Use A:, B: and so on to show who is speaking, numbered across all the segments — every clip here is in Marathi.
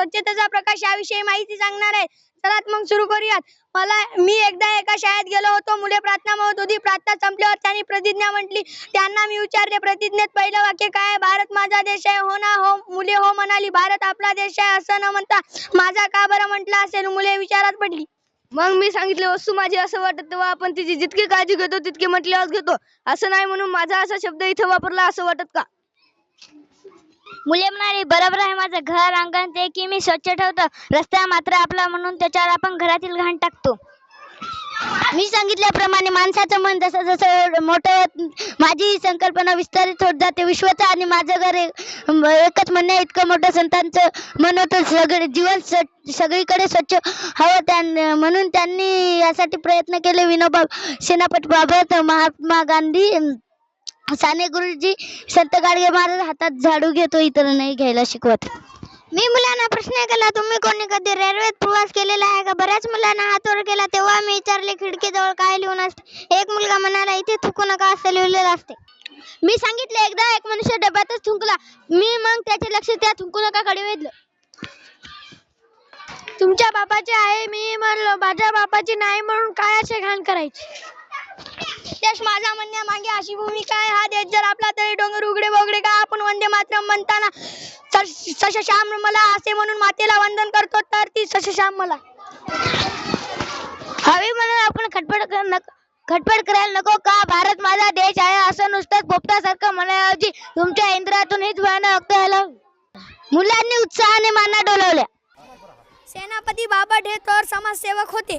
A: स्वच्छतेचा प्रकाश याविषयी माहिती सांगणार आहे. चला मग सुरू करूयात. मला मी एकदा एका शाळेत गेलो होतो. मुले प्रार्थना म्हणत होती प्रार्थना संपल्यावर त्यांनी प्रतिज्ञा म्हटली. त्यांना मी विचारले प्रतिज्ञेत पहिलं वाक्य काय भारत माझा देश आहे. हो ना हो. मुले हो म्हणाली भारत आपला देश आहे असं न म्हणता माझा का बरं म्हटलं असेल? मुले विचारात पडली.
B: मग मी सांगितले वस्तू माझी असं वाटत तेव्हा आपण तिची जितकी काळजी घेतो तितकी म्हटल्यावर घेतो. असं नाही म्हणून माझा असा शब्द इथे वापरला असं वाटत का?
C: मुले म्हणाली बरोबर आहे माझं घर अंगण ते की मी स्वच्छ ठेवतो. रस्ता मात्र आपला म्हणून त्याच्यावर आपण घरातील घाण टाकतो. मी सांगितल्याप्रमाणे माणसाचं मन जसं जसं मोठं माझी संकल्पना विस्तारित होत जाते. विश्वाचं आणि माझं घर एकच म्हणणे इतकं मोठं संतांचं मन होतं. सगळे जीवन सगळीकडे स्वच्छ हवं त्यां म्हणून त्यांनी यासाठी प्रयत्न केले. विनोबा सेनापती बाबत महात्मा गांधी साने गुरुजी संत गाडगे महाराज हातात झाडू घेतो इतर नाही घ्यायला शिकवत. मी मुलांना प्रश्न केला तुम्ही कोणी कधी रेल्वेत प्रवास केलेला आहे का? बऱ्याच मुलांना हातवर केला तेव्हा मी विचारले खिडकीजवळ काय लिहून असते? एक मुलगा म्हणाला इथे थुकू नका असं लिहिलेलं असते. मी सांगितलं एकदा एक मनुष्य डब्यातच थुंकला मी मग त्याचे लक्ष त्या थुंकू नका कडे वेधलं.
A: तुमच्या बापाचे आहे मी म्हणलो माझ्या बापाची नाही म्हणून काय असे घाण करायची? देश माझा म्हणण्यामागे अशी भूमिका आहे. हा देश जर आपला तरी डोंगर उघडे बोगडे का आपण वंदे मातरम म्हणताना सशश्याम मला असे म्हणून मातेला वंदन करतो तर ती सशश्याम मला.
C: हवी म्हणून आपण खटपट नको खटपट करायला नको का? भारत माझा देश आहे असं नुसतं पोपटासारखं म्हणायऐवजी तुमच्या इंद्रातून हेच भयानक व्हायला हवं. मुलांनी उत्साहाने माना डोलवल्या.
A: सेनापती बाबा हे तर समाजसेवक होते.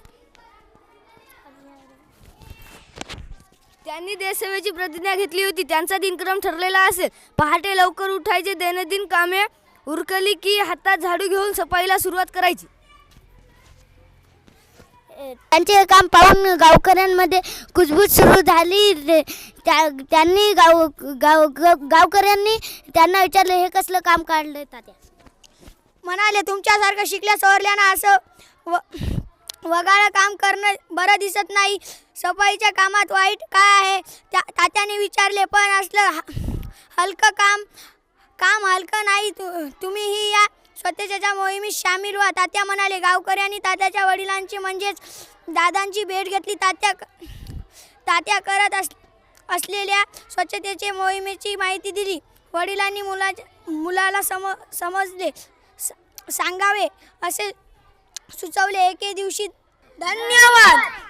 B: त्यांनी देशसेवेची प्रतिज्ञा घेतली होती. त्यांचा दिनक्रम ठरलेला असेल. पहाटे लवकर उठायचे दैनंदिन कामे उरकली की हातात झाडू घेऊन सफाईला सुरुवात करायची.
C: त्यांचे काम पाहून गावकऱ्यांमध्ये कुजबूज सुरू झाली. त्या- त्यांनी गाव गाव गाव- गावकऱ्यांनी त्यांना विचारले हे कसलं काम काढलं तात्या?
A: म्हणाले तुमच्यासारखं शिकल्या सवरल्यानं असं व वगाळं काम करणं बरं दिसत नाही. सफाईच्या कामात वाईट काय आहे? त्या तात्याने विचारले पण असलं हलकं काम काम हलकं नाही. तु तुम्हीही या स्वच्छतेच्या मोहिमेत सामील व्हा. तात्या म्हणाले गावकऱ्यांनी तात्याच्या वडिलांची म्हणजेच दादांची भेट घेतली. तात्या तात्या करत अस असलेल्या स्वच्छतेचे मोहिमेची माहिती दिली. वडिलांनी मुलाच्या मुलाला सम समजले. स- सांगावे असे सुचवले. एके दिवशी धन्यवाद.